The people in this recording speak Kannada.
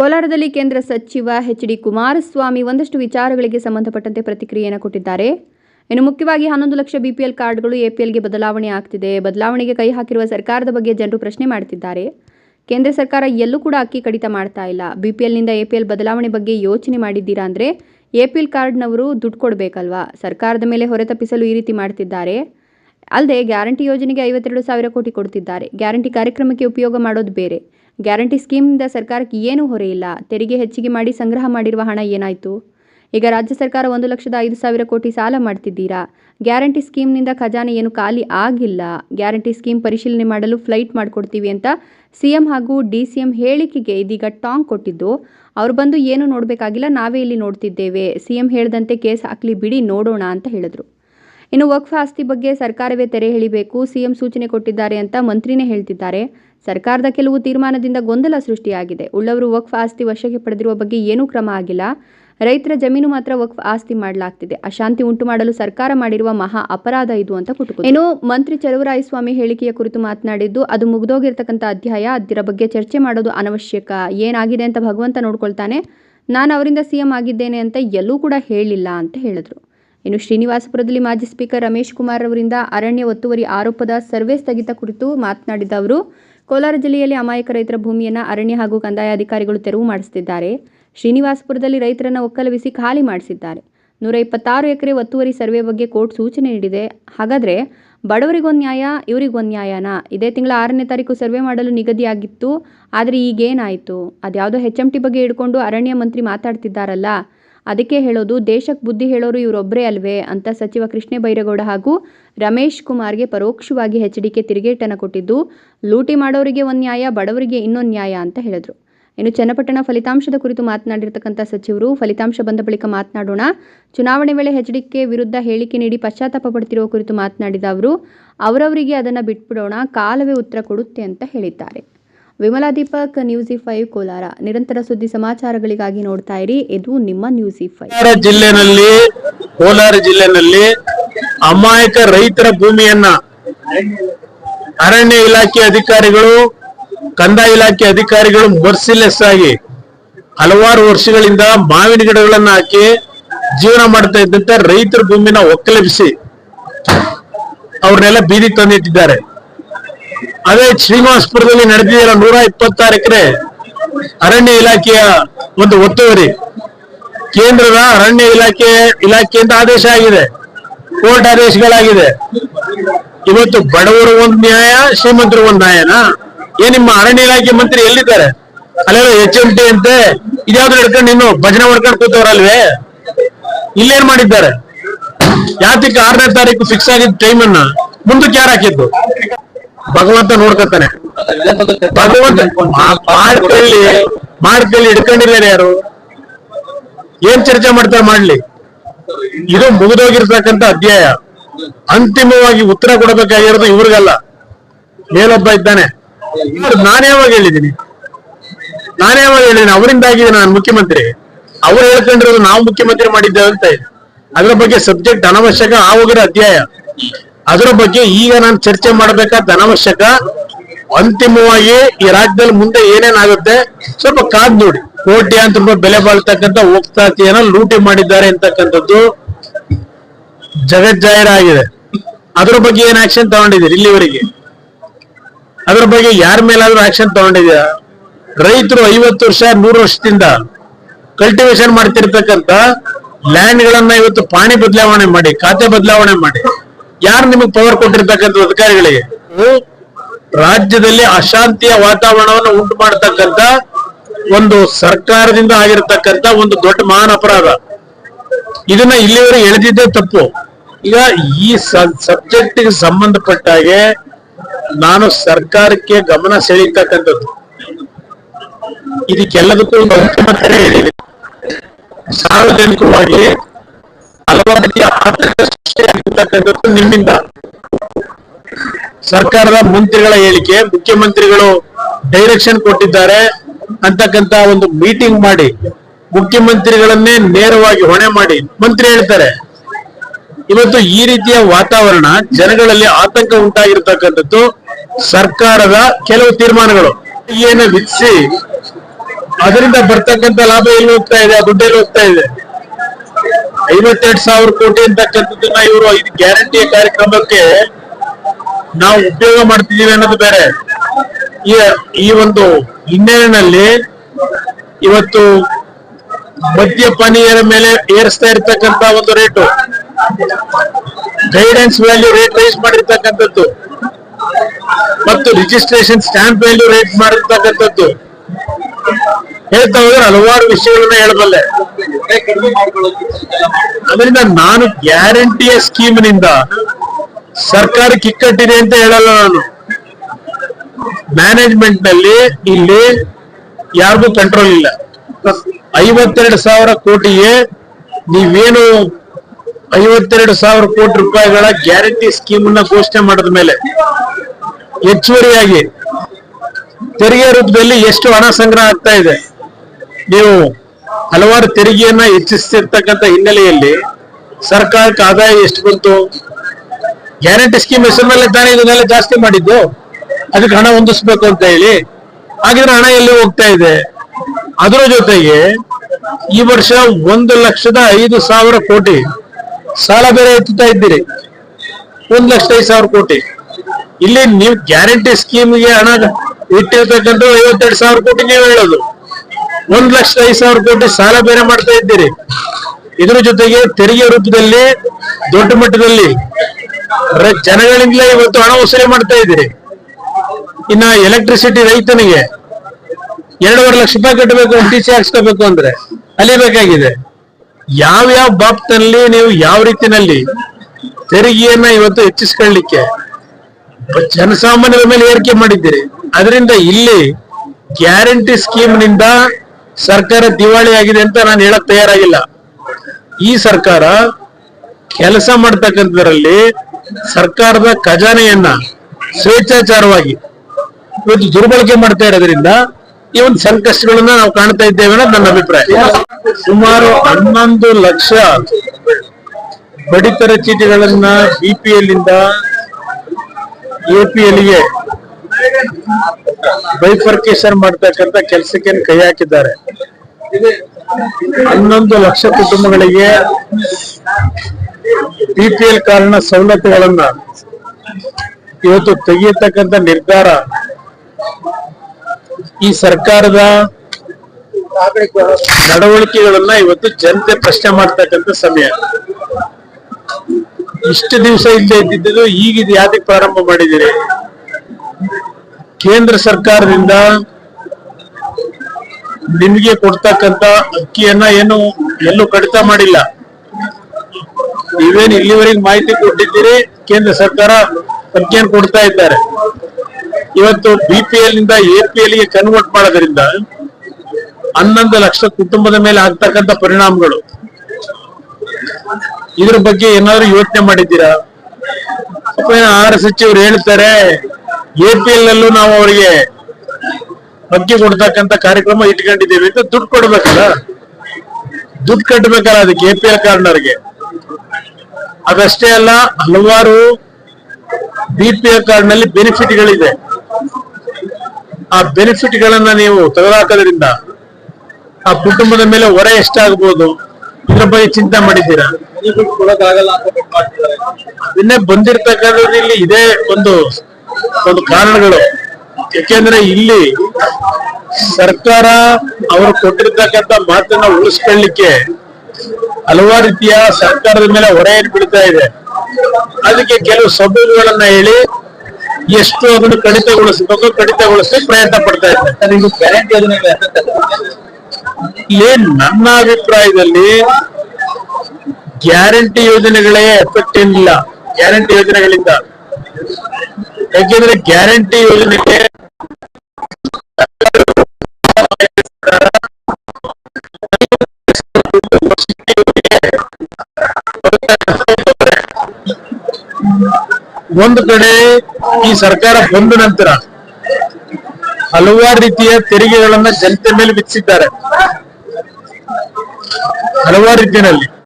ಕೋಲಾರದಲ್ಲಿ ಕೇಂದ್ರ ಸಚಿವ ಎಚ್ ಡಿ ಕುಮಾರಸ್ವಾಮಿ ಒಂದಷ್ಟು ವಿಚಾರಗಳಿಗೆ ಸಂಬಂಧಪಟ್ಟಂತೆ ಪ್ರತಿಕ್ರಿಯೆಯನ್ನು ಕೊಟ್ಟಿದ್ದಾರೆ. ಇನ್ನು ಮುಖ್ಯವಾಗಿ ಹನ್ನೊಂದು ಲಕ್ಷ ಬಿಪಿಎಲ್ ಕಾರ್ಡ್ಗಳು ಎಪಿಎಲ್ಗೆ ಬದಲಾವಣೆ ಆಗ್ತಿದೆ. ಬದಲಾವಣೆಗೆ ಕೈ ಹಾಕಿರುವ ಸರ್ಕಾರದ ಬಗ್ಗೆ ಜನರು ಪ್ರಶ್ನೆ ಮಾಡ್ತಿದ್ದಾರೆ. ಕೇಂದ್ರ ಸರ್ಕಾರ ಎಲ್ಲೂ ಕೂಡ ಅಕ್ಕಿ ಕಡಿತ ಮಾಡ್ತಾ ಇಲ್ಲ. ಬಿಪಿಎಲ್ನಿಂದ ಎಪಿಎಲ್ ಬದಲಾವಣೆ ಬಗ್ಗೆ ಯೋಚನೆ ಮಾಡಿದ್ದೀರಾ ಅಂದರೆ ಎಪಿಎಲ್ ಕಾರ್ಡ್ನವರು ದುಡ್ಡು ಕೊಡಬೇಕಲ್ವಾ? ಸರ್ಕಾರದ ಮೇಲೆ ಹೊರೆ ತಪ್ಪಿಸಲು ಈ ರೀತಿ ಮಾಡ್ತಿದ್ದಾರೆ. ಅಲ್ಲದೆ ಗ್ಯಾರಂಟಿ ಯೋಜನೆಗೆ ಐವತ್ತೆರಡು ಸಾವಿರ ಕೋಟಿ ಕೊಡ್ತಿದ್ದಾರೆ. ಗ್ಯಾರಂಟಿ ಕಾರ್ಯಕ್ರಮಕ್ಕೆ ಉಪಯೋಗ ಮಾಡೋದು ಬೇರೆ. ಗ್ಯಾರಂಟಿ ಸ್ಕೀಮ್ನಿಂದ ಸರ್ಕಾರಕ್ಕೆ ಏನೂ ಹೊರೆಯಿಲ್ಲ. ತೆರಿಗೆ ಹೆಚ್ಚಿಗೆ ಮಾಡಿ ಸಂಗ್ರಹ ಮಾಡಿರುವ ಹಣ ಏನಾಯಿತು? ಈಗ ರಾಜ್ಯ ಸರ್ಕಾರ ಒಂದು ಲಕ್ಷದ ಐದು ಸಾವಿರ ಕೋಟಿ ಸಾಲ ಮಾಡ್ತಿದ್ದೀರಾ? ಗ್ಯಾರಂಟಿ ಸ್ಕೀಮ್ನಿಂದ ಖಜಾನೆ ಏನು ಖಾಲಿ ಆಗಿಲ್ಲ. ಗ್ಯಾರಂಟಿ ಸ್ಕೀಮ್ ಪರಿಶೀಲನೆ ಮಾಡಲು ಫ್ಲೈಟ್ ಮಾಡಿಕೊಡ್ತೀವಿ ಅಂತ ಸಿಎಂ ಹಾಗೂ ಡಿ ಸಿ ಎಂ ಹೇಳಿಕೆಗೆ ಇದೀಗ ಟಾಂಗ್ ಕೊಟ್ಟಿದ್ದು. ಅವ್ರು ಬಂದು ಏನು ನೋಡಬೇಕಾಗಿಲ್ಲ, ನಾವೇ ಇಲ್ಲಿ ನೋಡ್ತಿದ್ದೇವೆ. ಸಿಎಂ ಹೇಳಿದಂತೆ ಕೇಸ್ ಹಾಕ್ಲಿ ಬಿಡಿ, ನೋಡೋಣ ಅಂತ ಹೇಳಿದ್ರು. ಇನ್ನು ವಕ್ಫ್ ಆಸ್ತಿ ಬಗ್ಗೆ ಸರ್ಕಾರವೇ ತೆರೆ ಎಳಿಬೇಕು ಸಿಎಂ ಸೂಚನೆ ಕೊಟ್ಟಿದ್ದಾರೆ ಅಂತ ಮಂತ್ರಿನೇ ಹೇಳ್ತಿದ್ದಾರೆ. ಸರ್ಕಾರದ ಕೆಲವು ತೀರ್ಮಾನದಿಂದ ಗೊಂದಲ ಸೃಷ್ಟಿಯಾಗಿದೆ. ಉಳ್ಳವರು ವಕ್ಫ್ ಆಸ್ತಿ ವಶಕ್ಕೆ ಪಡೆದಿರುವ ಬಗ್ಗೆ ಏನೂ ಕ್ರಮ ಆಗಿಲ್ಲ. ರೈತರ ಜಮೀನು ಮಾತ್ರ ವಕ್ಫ್ ಆಸ್ತಿ ಮಾಡಲಾಗ್ತಿದೆ. ಅಶಾಂತಿ ಉಂಟು ಮಾಡಲು ಸರ್ಕಾರ ಮಾಡಿರುವ ಮಹಾ ಅಪರಾಧ ಇದು ಅಂತ ಕುಟುಕು ಏನು ಮಂತ್ರಿ ಚಲುವರಾಯಸ್ವಾಮಿ ಹೇಳಿಕೆಯ ಕುರಿತು ಮಾತನಾಡಿದ್ದು, ಅದು ಮುಗಿದೋಗಿರ್ತಕ್ಕಂಥ ಅಧ್ಯಾಯ. ಅದರ ಬಗ್ಗೆ ಚರ್ಚೆ ಮಾಡೋದು ಅನವಶ್ಯಕ. ಏನಾಗಿದೆ ಅಂತ ಭಗವಂತ ನೋಡ್ಕೊಳ್ತಾನೆ. ನಾನು ಅವರಿಂದ ಸಿಎಂ ಆಗಿದ್ದೇನೆ ಅಂತ ಎಲ್ಲೂ ಕೂಡ ಹೇಳಿಲ್ಲ ಅಂತ ಹೇಳಿದ್ರು. ಇನ್ನು ಶ್ರೀನಿವಾಸಪುರದಲ್ಲಿ ಮಾಜಿ ಸ್ಪೀಕರ್ ರಮೇಶ್ ಕುಮಾರ್ ಅವರಿಂದ ಅರಣ್ಯ ಒತ್ತುವರಿ ಆರೋಪದ ಸರ್ವೆ ಸ್ಥಗಿತ ಕುರಿತು ಮಾತನಾಡಿದ ಅವರು, ಕೋಲಾರ ಜಿಲ್ಲೆಯಲ್ಲಿ ಅಮಾಯಕ ರೈತರ ಭೂಮಿಯನ್ನು ಅರಣ್ಯ ಹಾಗೂ ಕಂದಾಯ ಅಧಿಕಾರಿಗಳು ತೆರವು ಮಾಡಿಸುತ್ತಿದ್ದಾರೆ. ಶ್ರೀನಿವಾಸಪುರದಲ್ಲಿ ರೈತರನ್ನ ಒಕ್ಕಲವಿಸಿ ಖಾಲಿ ಮಾಡಿಸಿದ್ದಾರೆ. ನೂರ ಇಪ್ಪತ್ತಾರು ಎಕರೆ ಒತ್ತುವರಿ ಸರ್ವೆ ಬಗ್ಗೆ ಕೋರ್ಟ್ ಸೂಚನೆ ನೀಡಿದೆ. ಹಾಗಾದರೆ ಬಡವರಿಗೊಂದು ನ್ಯಾಯ, ಇವರಿಗೊಂದು ನ್ಯಾಯನಾ? ಇದೇ ತಿಂಗಳ ಆರನೇ ತಾರೀಕು ಸರ್ವೆ ಮಾಡಲು ನಿಗದಿಯಾಗಿತ್ತು. ಆದರೆ ಈಗೇನಾಯಿತು? ಅದ್ಯಾವುದೋ ಹೆಚ್ ಎಂ ಟಿ ಬಗ್ಗೆ ಹಿಡ್ಕೊಂಡು ಅರಣ್ಯ ಮಂತ್ರಿ ಮಾತಾಡ್ತಿದ್ದಾರಲ್ಲ. ಅದಕ್ಕೆ ಹೇಳೋದು ದೇಶಕ್ಕೆ ಬುದ್ಧಿ ಹೇಳೋರು ಇವರೊಬ್ಬರೇ ಅಲ್ವೇ ಅಂತ ಸಚಿವ ಕೃಷ್ಣ ಬೈರೇಗೌಡ ಹಾಗೂ ರಮೇಶ್ ಕುಮಾರ್ಗೆ ಪರೋಕ್ಷವಾಗಿ ಎಚ್ ಡಿಕೆ ತಿರುಗೇಟನ್ನು ಕೊಟ್ಟಿದ್ದು, ಲೂಟಿ ಮಾಡೋರಿಗೆ ಒಂದು ನ್ಯಾಯ, ಬಡವರಿಗೆ ಇನ್ನೊಂದು ನ್ಯಾಯ ಅಂತ ಹೇಳಿದ್ರು. ಇನ್ನು ಚನ್ನಪಟ್ಟಣ ಫಲಿತಾಂಶದ ಕುರಿತು ಮಾತನಾಡಿರ್ತಕ್ಕಂಥ ಸಚಿವರು, ಫಲಿತಾಂಶ ಬಂದ ಬಳಿಕ ಮಾತನಾಡೋಣ. ಚುನಾವಣೆ ವೇಳೆ ಎಚ್ ಡಿಕೆ ವಿರುದ್ಧ ಹೇಳಿಕೆ ನೀಡಿ ಪಶ್ಚಾತ್ತಾಪ ಪಡ್ತಿರುವ ಕುರಿತು ಮಾತನಾಡಿದ ಅವರು, ಅವರವರಿಗೆ ಅದನ್ನು ಬಿಟ್ಬಿಡೋಣ, ಕಾಲವೇ ಉತ್ತರ ಕೊಡುತ್ತೆ ಅಂತ ಹೇಳಿದ್ದಾರೆ. Vimala Deepak, news five, Kolar. ನಿರಂತರ ಸುದ್ದಿ ಸಮಾಚಾರಗಳಿಗಾಗಿ ನೋಡ್ತಾ ಇರಿ. ಇದು ನಿಮ್ಮ ನ್ಯೂಸಿ ಫೈವ್. ಕೋಲಾರ ಜಿಲ್ಲೆನಲ್ಲಿ ಕೋಲಾರ ಜಿಲ್ಲೆನಲ್ಲಿ ಅಮಾಯಕ ರೈತರ ಭೂಮಿಯನ್ನ ಅರಣ್ಯ ಇಲಾಖೆ ಅಧಿಕಾರಿಗಳು, ಕಂದಾಯ ಇಲಾಖೆ ಅಧಿಕಾರಿಗಳು ಮರ್ಸಿಲೆಸ್ ಆಗಿ ಹಲವಾರು ವರ್ಷಗಳಿಂದ ಮಾವಿನ ಗಿಡಗಳನ್ನ ಹಾಕಿ ಜೀವನ ಮಾಡ್ತಾ ಇದ್ದಂತ ರೈತರ ಭೂಮಿನ ಒಕ್ಕಲೆಬ್ಬಿಸಿ ಅವ್ರನ್ನೆಲ್ಲ ಬೀದಿ ತಂದಿಟ್ಟಿದ್ದಾರೆ. ಅದೇ ಶ್ರೀನಿವಾಸಪುರದಲ್ಲಿ ನಡೆದಿರೋ ನೂರ ಇಪ್ಪತ್ತಾರು ಎಕರೆ ಅರಣ್ಯ ಇಲಾಖೆಯ ಒಂದು ಒತ್ತುವರಿ. ಕೇಂದ್ರದ ಅರಣ್ಯ ಇಲಾಖೆ ಇಲಾಖೆಯಿಂದ ಆದೇಶ ಆಗಿದೆ. ಕೋರ್ಟ್ ಆದೇಶಗಳಾಗಿದೆ. ಇವತ್ತು ಬಡವರು ಒಂದು ನ್ಯಾಯ, ಶ್ರೀಮಂತರು ಒಂದು ನ್ಯಾಯನಾ? ಏನ್ ನಿಮ್ಮ ಅರಣ್ಯ ಇಲಾಖೆ ಮಂತ್ರಿ ಎಲ್ಲಿದ್ದಾರೆ? ಅಲ್ಲೆಲ್ಲ ಎಚ್ ಎಂ ಟಿ ಅಂತೆ, ಇದ್ಯಾವ್ದು ಹಿಡ್ಕೊಂಡು ಇನ್ನು ಭಜನೆ ಮಾಡ್ಕೊಂಡು ಕೂತವ್ರಲ್ವೇ? ಇಲ್ಲೇನ್ ಮಾಡಿದ್ದಾರೆ? ಯಾತಕ್ಕೆ ಆರನೇ ತಾರೀಕು ಫಿಕ್ಸ್ ಆಗಿದ್ದ ಟೈಮ್ ಅನ್ನ? ಮುಂದಕ್ಕೆ ಯಾರು ಹಾಕಿದ್ದು? ಭಗವಂತ ನೋಡ್ಕೊತಾನೆ. ಭಗವಂತ ಮಾಡ್ಕೊಳ್ಳಿ ಹಿಡ್ಕೊಂಡಿದ್ದಾರೆ ಯಾರು? ಏನ್ ಚರ್ಚೆ ಮಾಡ್ತಾರೆ ಮಾಡ್ಲಿ? ಇದು ಮುಗಿದೋಗಿರ್ತಕ್ಕಂಥ ಅಧ್ಯಾಯ. ಅಂತಿಮವಾಗಿ ಉತ್ತರ ಕೊಡಬೇಕಾಗಿರೋದು ಇವ್ರಿಗಲ್ಲ. ಮೇಲೊಬ್ಬ ಇದ್ದಾನೆ. ನಾನೇ ಯಾವಾಗ ಹೇಳಿದ್ದೀನಿ? ನಾನೇ ಯಾವಾಗ ಹೇಳಿದ್ದೀನಿ? ಅವರಿಂದ ಆಗಿದೆ ನಾನು ಮುಖ್ಯಮಂತ್ರಿ. ಅವ್ರು ಹೇಳ್ಕೊಂಡಿರೋದು ನಾವು ಮುಖ್ಯಮಂತ್ರಿ ಮಾಡಿದ್ದೇವೆ ಅಂತ ಅದ್ರ ಬಗ್ಗೆ ಸಬ್ಜೆಕ್ಟ್ ಅನವಶ್ಯಕ ಆ ಹೋಗಿರೋ ಅಧ್ಯಾಯ. ಅದರ ಬಗ್ಗೆ ಈಗ ನಾನು ಚರ್ಚೆ ಮಾಡಬೇಕಾದ ಅನವಶ್ಯಕ ಅಂತಿಮವಾಗಿ ಈ ರಾಜ್ಯದಲ್ಲಿ ಮುಂದೆ ಏನೇನಾಗುತ್ತೆ? ಸ್ವಲ್ಪ ಕಾದ್ ನೋಡಿ. ಕೋಟ್ಯಾಂತರ ರೂಪಾಯಿ ಬೆಲೆ ಬಾಳ್ತಕ್ಕಂತ ಹೋಗ್ತಾತಿಯನ್ನ ಲೂಟಿ ಮಾಡಿದ್ದಾರೆ ಅಂತಕ್ಕಂಥದ್ದು ಜಗಜ್ಜಾಹಿರ ಆಗಿದೆ ಅದ್ರ ಬಗ್ಗೆ ಏನ್ ಆಕ್ಷನ್ ತಗೊಂಡಿದ್ದೀರಿ ಇಲ್ಲಿವರೆಗೆ? ಅದ್ರ ಬಗ್ಗೆ ಯಾರ ಮೇಲಾದ್ರೂ ಆಕ್ಷನ್ ತಗೊಂಡಿದ್ಯಾ ರೈತರು ಐವತ್ತು ವರ್ಷ, ನೂರು ವರ್ಷದಿಂದ ಕಲ್ಟಿವೇಶನ್ ಮಾಡ್ತಿರ್ತಕ್ಕಂಥ ಲ್ಯಾಂಡ್ ಗಳನ್ನ ಇವತ್ತು ಪಾಣಿ ಬದಲಾವಣೆ ಮಾಡಿ, ಖಾತೆ ಬದಲಾವಣೆ ಮಾಡಿ. ಯಾರು ನಿಮಗೆ ಪವರ್ ಕೊಟ್ಟಿರ್ತಕ್ಕಂಥ ಅಧಿಕಾರಿಗಳಿಗೆ? ರಾಜ್ಯದಲ್ಲಿ ಅಶಾಂತಿಯ ವಾತಾವರಣವನ್ನು ಉಂಟು ಮಾಡತಕ್ಕಂತ ಒಂದು ಸರ್ಕಾರದಿಂದ ಆಗಿರತಕ್ಕಂತ ಒಂದು ದೊಡ್ಡ ಮಹಾನ್ ಅಪರಾಧ. ಇದನ್ನ ಇಲ್ಲಿವರೆಗೆ ಎಳೆದಿದ್ದೇ ತಪ್ಪು. ಈಗ ಈ ಸಬ್ಜೆಕ್ಟ್ ಸಂಬಂಧಪಟ್ಟ ಹಾಗೆ ನಾನು ಸರ್ಕಾರಕ್ಕೆ ಗಮನ ಸೆಳೀತಕ್ಕಂಥದ್ದು ಇದಕ್ಕೆಲ್ಲದಕ್ಕೂ ಮುಖ್ಯಮಂತ್ರಿ ಸಾರ್ವಜನಿಕವಾಗಿ ಹಲವಾರು ರೀತಿಯ ನಿಮ್ಮಿಂದ. ಸರ್ಕಾರದ ಮಂತ್ರಿಗಳ ಹೇಳಿಕೆ, ಮುಖ್ಯಮಂತ್ರಿಗಳು ಡೈರೆಕ್ಷನ್ ಕೊಟ್ಟಿದ್ದಾರೆ ಅಂತಕ್ಕಂತ ಒಂದು ಮೀಟಿಂಗ್ ಮಾಡಿ, ಮುಖ್ಯಮಂತ್ರಿಗಳನ್ನೇ ನೇರವಾಗಿ ಹೊಣೆ ಮಾಡಿ ಮಂತ್ರಿ ಹೇಳ್ತಾರೆ. ಇವತ್ತು ಈ ರೀತಿಯ ವಾತಾವರಣ ಜನಗಳಲ್ಲಿ ಆತಂಕ ಉಂಟಾಗಿರ್ತಕ್ಕಂಥದ್ದು ಸರ್ಕಾರದ ಕೆಲವು ತೀರ್ಮಾನಗಳು. ಏನ ವಿಧಿಸಿ, ಅದರಿಂದ ಬರ್ತಕ್ಕಂಥ ಲಾಭ ಎಲ್ಲಿ ಹೋಗ್ತಾ ಇದೆ, ಆ ದುಡ್ಡು ಎಲ್ಲಿ ಹೋಗ್ತಾ ಇದೆ? ಐವತ್ತೆರಡು ಸಾವಿರ ಕೋಟಿ ಅಂತಕ್ಕಂಥದ್ದನ್ನ ಇವರು ಐದು ಗ್ಯಾರಂಟಿ ಕಾರ್ಯಕ್ರಮಕ್ಕೆ ನಾವು ಉಪಯೋಗ ಮಾಡ್ತಿದ್ದೀವಿ ಅನ್ನೋದು ಬೇರೆ. ಈ ಒಂದು ಹಿನ್ನೆಲೆಯಲ್ಲಿ ಇವತ್ತು ಮದ್ಯಪಾನೀಯರ ಮೇಲೆ ಏರಿಸ್ತಾ ಇರ್ತಕ್ಕಂತ ಒಂದು rate guidance value rate rise ಮಾಡಿರ್ತಕ್ಕಂಥದ್ದು, ಮತ್ತು ರಿಜಿಸ್ಟ್ರೇಷನ್ ಸ್ಟ್ಯಾಂಪ್ ವ್ಯಾಲ್ಯೂ ರೇಟ್ ಮಾಡಿರ್ತಕ್ಕಂಥದ್ದು. ಹೇಳ್ತಾ ಹೋದ್ರೆ ಹಲವಾರು ವಿಷಯಗಳನ್ನ ಹೇಳಬಲ್ಲೆ. ಅದರಿಂದ ನಾನು ಗ್ಯಾರಂಟಿಯ ಸ್ಕೀಮ್ನಿಂದ ಸರ್ಕಾರಕ್ಕೆ ಕಿಕ್ಕಟ್ಟಿದೆ ಅಂತ ಹೇಳಲ್ಲ ನಾನು. ಮ್ಯಾನೇಜ್ಮೆಂಟ್ನಲ್ಲಿ ಇಲ್ಲಿ ಯಾರಿಗೂ ಕಂಟ್ರೋಲ್ ಇಲ್ಲ. ಐವತ್ತೆರಡು ಸಾವಿರ ಕೋಟಿಗೆ ನೀವೇನು ಐವತ್ತೆರಡು ಸಾವಿರ ಕೋಟಿ ರೂಪಾಯಿಗಳ ಗ್ಯಾರಂಟಿ ಸ್ಕೀಮ್ ಅನ್ನ ಘೋಷಣೆ ಮಾಡಿದ ಮೇಲೆ ಹೆಚ್ಚುವರಿಯಾಗಿ ತೆರಿಗೆ ರೂಪದಲ್ಲಿ ಎಷ್ಟು ಹಣ ಸಂಗ್ರಹ ಆಗ್ತಾ ಇದೆ? ನೀವು ಹಲವಾರು ತೆರಿಗೆಯನ್ನ ಹೆಚ್ಚಿಸ್ತಿರ್ತಕ್ಕಂಥ ಹಿನ್ನೆಲೆಯಲ್ಲಿ ಸರ್ಕಾರಕ್ಕೆ ಆದಾಯ ಎಷ್ಟು ಬಂತು? ಗ್ಯಾರಂಟಿ ಸ್ಕೀಮ್ ಹೆಸರಿನಲ್ಲೇ ತಾನೇ ಇದನ್ನೆಲ್ಲ ಜಾಸ್ತಿ ಮಾಡಿದ್ದು? ಅದಕ್ಕೆ ಹಣ ಹೊಂದಿಸ್ಬೇಕು ಅಂತ ಹೇಳಿ. ಹಾಗಿದ್ರೆ ಹಣ ಎಲ್ಲಿ ಹೋಗ್ತಾ ಇದೆ? ಅದರ ಜೊತೆಗೆ ಈ ವರ್ಷ ಒಂದು ಲಕ್ಷದ ಐದು ಸಾವಿರ ಕೋಟಿ ಸಾಲ ಬೇರೆ ಎತ್ತುತ್ತಾ ಇದ್ದೀರಿ. ಒಂದು ಲಕ್ಷದ ಐದು ಸಾವಿರ ಕೋಟಿ. ಇಲ್ಲಿ ನೀವು ಗ್ಯಾರಂಟಿ ಸ್ಕೀಮ್ಗೆ ಹಣ ಇಟ್ಟಿರ್ತಕ್ಕಂಥ ಐವತ್ತೆರಡು ಸಾವಿರ ಕೋಟಿ ನೀವು ಹೇಳೋದು. ಒಂದ್ ಲಕ್ಷ ಐದು ಸಾವಿರ ಕೋಟಿ ಸಾಲ ಬೇರೆ ಮಾಡ್ತಾ ಇದ್ದೀರಿ. ಇದರ ಜೊತೆಗೆ ತೆರಿಗೆ ರೂಪದಲ್ಲಿ ದೊಡ್ಡ ಮಟ್ಟದಲ್ಲಿ ಜನಗಳಿಂದಲೇ ಇವತ್ತು ಹಣ ವಸೂಲಿ ಮಾಡ್ತಾ ಇದ್ದೀರಿ. ಇನ್ನ ಎಲೆಕ್ಟ್ರಿಸಿಟಿ ರೈತನಿಗೆ ಎರಡೂವರೆ ಲಕ್ಷ ರೂಪಾಯಿ ಕಟ್ಟಬೇಕು ಟಿ ಸಿ ಹಾಕ್ಸ್ಕೋಬೇಕು ಅಂದ್ರೆ ಅಲಿಬೇಕಾಗಿದೆ ಯಾವ ಯಾವ ಬಾಬ್ತಿನಲ್ಲಿ ನೀವು ಯಾವ ರೀತಿನಲ್ಲಿ ತೆರಿಗೆಯನ್ನ ಇವತ್ತು ಹೆಚ್ಚಿಸ್ಕೊಳ್ಳಿಕ್ಕೆ ಜನಸಾಮಾನ್ಯರ ಮೇಲೆ ಏರಿಕೆ ಮಾಡಿದ್ದೀರಿ. ಅದರಿಂದ ಇಲ್ಲಿ ಗ್ಯಾರಂಟಿ ಸ್ಕೀಮ್ನಿಂದ ಸರ್ಕಾರ ದಿವಾಳಿ ಆಗಿದೆ ಅಂತ ನಾನು ಹೇಳಕ್ ತಯಾರಾಗಿಲ್ಲ. ಈ ಸರ್ಕಾರ ಕೆಲಸ ಮಾಡ್ತಕ್ಕಂಥದ್ರಲ್ಲಿ ಸರ್ಕಾರದ ಖಜಾನೆಯನ್ನ ಸ್ವೇಚ್ಛಾಚಾರವಾಗಿ ಇವತ್ತು ದುರ್ಬಳಕೆ ಮಾಡ್ತಾ ಇರೋದ್ರಿಂದ ಈ ಒಂದು ಸಂಕಷ್ಟಗಳನ್ನ ನಾವು ಕಾಣ್ತಾ ಇದ್ದೇವೆ ಅನ್ನೋದು ನನ್ನ ಅಭಿಪ್ರಾಯ. ಸುಮಾರು ಹನ್ನೊಂದು ಲಕ್ಷ ಬಡಿತರ ಚೀಟಿಗಳನ್ನ ಬಿಪಿಎಲ್ ಇಂದ ಎಪಿಎಲ್ಗೆ ಬೈಫರ್ಕೇಶನ್ ಮಾಡ್ತಕ್ಕಂತ ಕೆಲಸಕ್ಕೆ ಕೈ ಹಾಕಿದ್ದಾರೆ. ಹನ್ನೊಂದು ಲಕ್ಷ ಕುಟುಂಬಗಳಿಗೆ ಬಿಪಿಎಲ್ ಕಾರ್ಡ್ನ ಸವಲತ್ತುಗಳನ್ನ ಇವತ್ತು ತೆಗೆಯತಕ್ಕಂತ ನಿರ್ಧಾರ ಈ ಸರ್ಕಾರದ ನಡವಳಿಕೆಗಳನ್ನ ಇವತ್ತು ಜನತೆ ಪ್ರಶ್ನೆ ಮಾಡ್ತಕ್ಕಂತ ಸಮಯ. ಇಷ್ಟು ದಿವಸ ಇಲ್ಲದೆ ಇದ್ದಿದ್ದು, ಈಗ ಇದು ಪ್ರಾರಂಭ ಮಾಡಿದಿರಿ? ಕೇಂದ್ರ ಸರ್ಕಾರದಿಂದ ನಿಮಗೆ ಕೊಡ್ತಕ್ಕಂತ ಅಕ್ಕಿಯನ್ನ ಏನು ಎಲ್ಲೂ ಕಡಿತ ಮಾಡಿಲ್ಲ. ನೀವೇನು ಇಲ್ಲಿವರೆಗೆ ಮಾಹಿತಿ ಕೊಟ್ಟಿದ್ದೀರಿ, ಕೇಂದ್ರ ಸರ್ಕಾರ ಅಕ್ಕಿಯನ್ನು ಕೊಡ್ತಾ ಇದ್ದಾರೆ. ಇವತ್ತು ಬಿಪಿಎಲ್ನಿಂದ ಎಪಿಎಲ್ಗೆ ಕನ್ವರ್ಟ್ ಮಾಡೋದ್ರಿಂದ ಹನ್ನೊಂದು ಲಕ್ಷ ಕುಟುಂಬದ ಮೇಲೆ ಆಗ್ತಕ್ಕಂತ ಪರಿಣಾಮಗಳು. ಇದ್ರ ಬಗ್ಗೆ ಏನಾದ್ರು ಯೋಚನೆ ಮಾಡಿದ್ದೀರಾ? ಆಹಾರ ಸಚಿವರು ಹೇಳ್ತಾರೆ ಎಪಿಎಲ್ ನಲ್ಲೂ ನಾವು ಅವರಿಗೆ ಅಕ್ಕಿ ಕೊಡ್ತಕ್ಕಂತ ಕಾರ್ಯಕ್ರಮ ಇಟ್ಕೊಂಡಿದ್ದೀವಿ ಅಂತ ದುಡ್ಡು ಕೊಡ್ಬೇಕಲ್ಲ? ದುಡ್ಡು ಕಟ್ಟಬೇಕಲ್ಲ ಅದಕ್ಕೆ ಎ ಪಿ ಎಲ್ ಕಾರ್ಡ್ನವ್ರಿಗೆ. ಅದಷ್ಟೇ ಅಲ್ಲ ಹಲವಾರು ಬಿಪಿಎಲ್ ಕಾರ್ಡ್ನಲ್ಲಿ ಬೆನಿಫಿಟ್ಗಳಿದೆ. ಆ ಬೆನಿಫಿಟ್ ಗಳನ್ನ ನೀವು ತೆಗೆದುಹಾಕೋದ್ರಿಂದ ಆ ಕುಟುಂಬದ ಮೇಲೆ ಹೊರೆ ಎಷ್ಟಾಗಬಹುದು ಇದ್ರ ಬಗ್ಗೆ ಚಿಂತೆ ಮಾಡಿದ್ದೀರಾ? ಅದನ್ನೇ ಬಂದಿರ್ತಕ್ಕಂಥದ್ದು ಇಲ್ಲಿ ಇದೇ ಒಂದು ಒಂದು ಕಾರಣಗಳು. ಯಾಕೆಂದ್ರೆ ಇಲ್ಲಿ ಸರ್ಕಾರ ಅವರು ಕೊಟ್ಟಿರ್ತಕ್ಕಂಥ ಮಾತನ್ನ ಉಳಿಸ್ಕೊಳ್ಳಿಕ್ಕೆ ಹಲವಾರು ರೀತಿಯ ಸರ್ಕಾರದ ಮೇಲೆ ಹೊರೆಯನ್ನು ಬಿಡ್ತಾ ಇದೆ. ಅದಕ್ಕೆ ಕೆಲವು ಸಬೂಬುಗಳನ್ನ ಹೇಳಿ ಎಷ್ಟು ಅದನ್ನು ಕಡಿತಗೊಳಿಸಬೇಕು ಕಡಿತಗೊಳಿಸಿ ಪ್ರಯತ್ನ ಪಡ್ತಾ ಇದ್ದಾರೆ. ನನ್ನ ಅಭಿಪ್ರಾಯದಲ್ಲಿ ಗ್ಯಾರಂಟಿ ಯೋಜನೆಗಳೇ ಎಫೆಕ್ಟ್ ಏನಿಲ್ಲ. ಗ್ಯಾರಂಟಿ ಯೋಜನೆಗಳಿಂದ. ಯಾಕೆಂದ್ರೆ ಗ್ಯಾರಂಟಿ ಯೋಜನೆಗೆ ಒಂದು ಕಡೆ ಈ ಸರ್ಕಾರ ಬಂದ ನಂತರ ಹಲವಾರು ರೀತಿಯ ತೆರಿಗೆಗಳನ್ನ ಜನತೆ ಮೇಲೆ ವಿಧಿಸಿದ್ದಾರೆ. ಹಲವಾರು ರೀತಿಯಲ್ಲಿ.